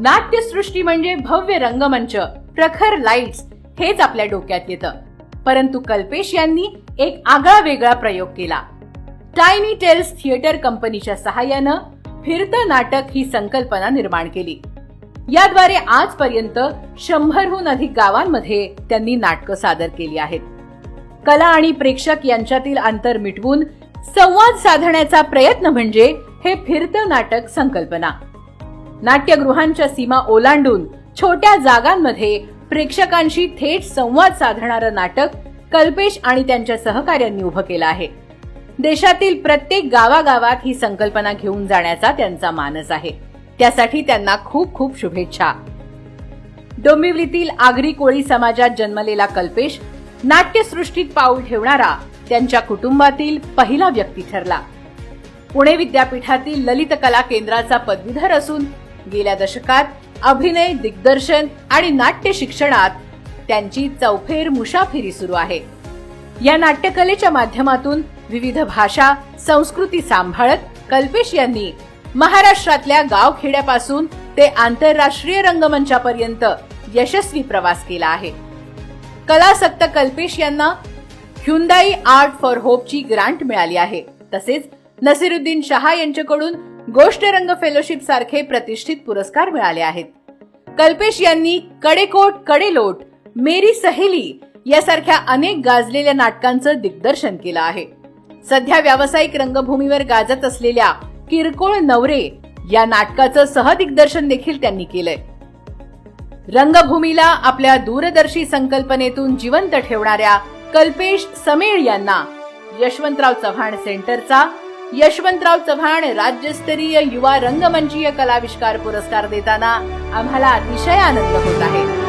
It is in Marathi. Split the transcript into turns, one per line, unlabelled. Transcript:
नाट्यसृष्टी म्हणजे भव्य रंगमंच प्रखर लाईट्स हेच आपल्या डोक्यात येतं. परंतु कल्पेश यांनी एक आगळा वेगळा प्रयोग केला. टायनी टेल्स थिएटर कंपनीच्या सहाय्यानं फिरतं नाटक ही संकल्पना निर्माण केली. याद्वारे आजपर्यंत शंभरहून अधिक गावांमध्ये त्यांनी नाटकं सादर केली आहेत. कला आणि प्रेक्षक यांच्यातील अंतर मिटवून संवाद साधण्याचा प्रयत्न म्हणजे हे फिरतं नाटक संकल्पना. नाट्यगृहांच्या सीमा ओलांडून छोट्या जागांमध्ये प्रेक्षकांशी थेट संवाद साधणारं नाटक कल्पेश आणि त्यांच्या सहकाऱ्यांनी उभं केलं आहे. देशातील प्रत्येक गावागावात ही संकल्पना घेऊन जाण्याचा त्यांचा मानस आहे. त्यासाठी त्यांना खूप खूप शुभेच्छा. डोंबिवलीतील आगरी कोळी समाजात जन्मलेला कल्पेश नाट्यसृष्टीत पाऊल ठेवणारा त्यांच्या कुटुंबातील पहिला व्यक्ती ठरला. पुणे विद्यापीठातील ललित कला केंद्राचा पदवीधर असून गेल्या दशकात अभिनय दिग्दर्शन आणि नाट्य शिक्षणात त्यांची चौफेर मुसाफिरी सुरू आहे. या नाट्यकलेच्या माध्यमातून विविध भाषा संस्कृती सांभाळत कल्पेश यांनी महाराष्ट्रातल्या गावखेड्यापासून ते आंतरराष्ट्रीय रंगमंचापर्यंत यशस्वी प्रवास केला आहे. कलासक्त कल्पेश यांना ह्युंदाई आर्ट फॉर होपची ग्रांट मिळाली आहे. तसेच नसिरुद्दीन शहा यांच्याकडून गोष्ट रंग फेलोशिप सारखे प्रतिष्ठित पुरस्कार मिळाले आहेत. कल्पेश यांनी कडेकोट कडेलोट मेरी सहेली यासारख्या अनेक गाजलेल्या नाटकांचं दिग्दर्शन केलं आहे. सध्या व्यावसायिक रंगभूमीवर गाजत असलेल्या किरकोळ नवरे या नाटकाचं सहदिग्दर्शन देखील त्यांनी केलंय. रंगभूमीला आपल्या दूरदर्शी संकल्पनेतून जिवंत ठेवणाऱ्या कल्पेश समेळ यांना यशवंतराव चव्हाण सेंटरचा यशवंतराव चव्हाण राज्यस्तरीय युवा रंगमंचीय कलाविष्कार पुरस्कार देताना आम्हाला अतिशय आनंद होत आहे.